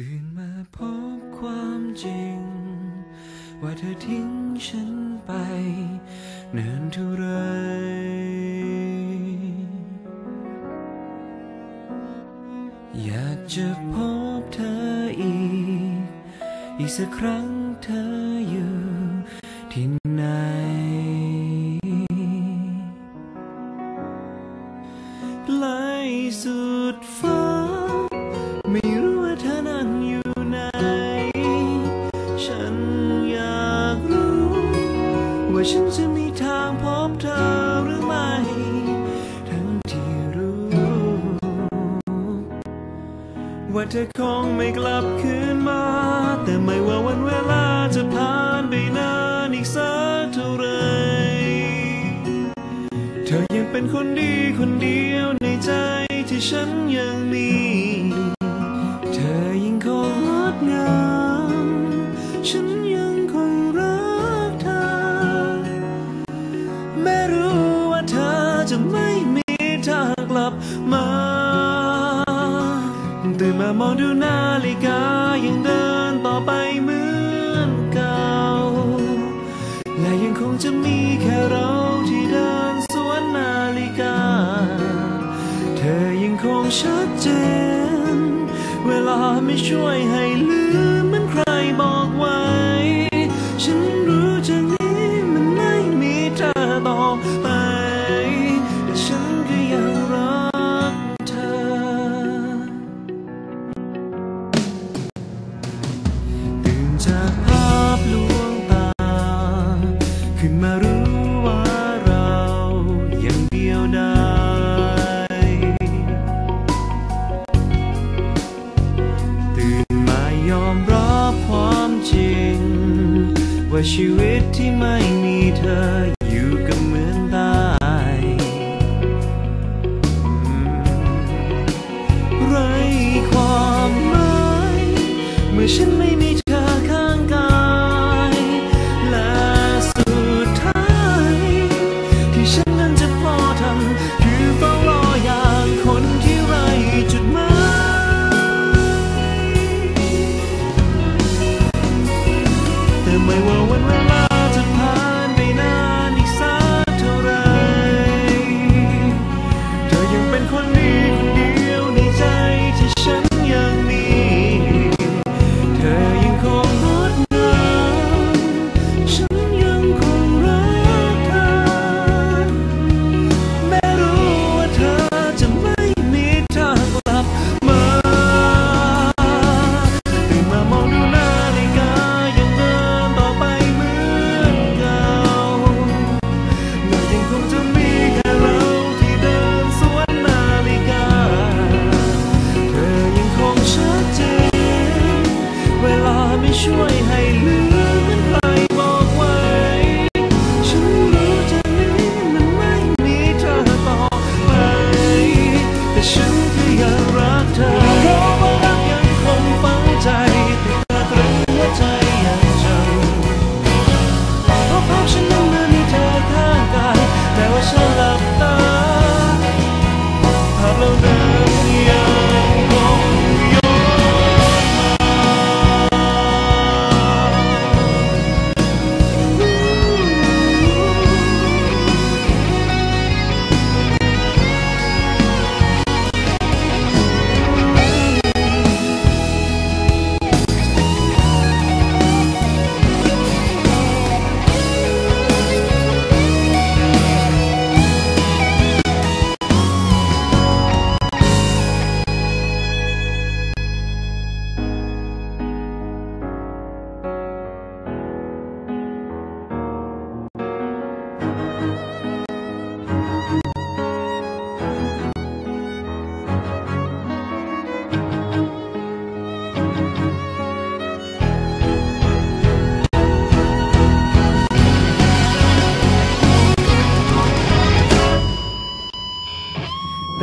ตื่นมาพบความจริง ว่าเธอทิ้งฉันไปเนิ่นเท่าไรอยากจะพบเธออีก อีกสักครั้งเธออยู่ที่ไหน ไกลสุดฟ้า ฉันจะมีทางพบเธอหรือไม่ ทั้งที่รู้ ว่าเธอคงไม่กลับคืนมา แต่ไม่ว่าวันเวลาจะผ่านไปนานอีกสักเท่าไหรเธอยังเป็นคนดีคนเดียวในใจที่ฉันยังมี ลับมาตื่นมามองดูนาฬิกายังเดินต่อไปเหมือนเก่า และยังคงจะมีแค่เราที่เดินสวนนาฬิกา เธอยังคงชัดเจน เวลาไม่ช่วยให้ลืม จากภาพลวงตา ขึ้นมารู้ว่าเรายังเดียวดายตื่นมายอมรับความจริง ว่าชีวิตที่ไม่มีเธอ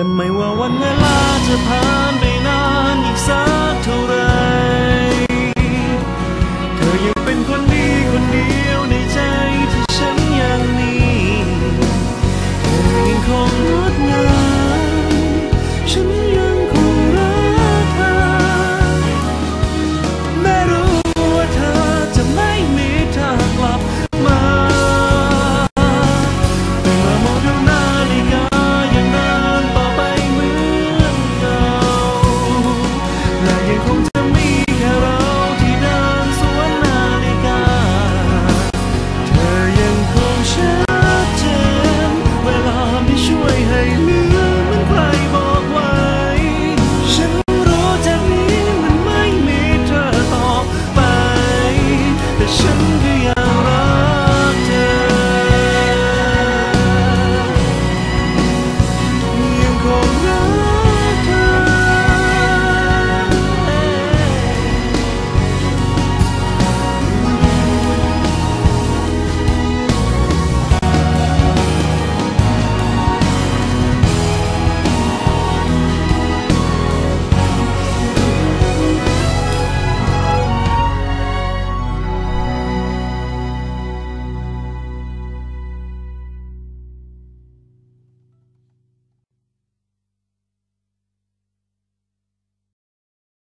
แต่ไม่ว่าวันเวลาจะผ่านไปนานอีกสักเท่าไหรเธอยังเป็นคนดีคนเดียว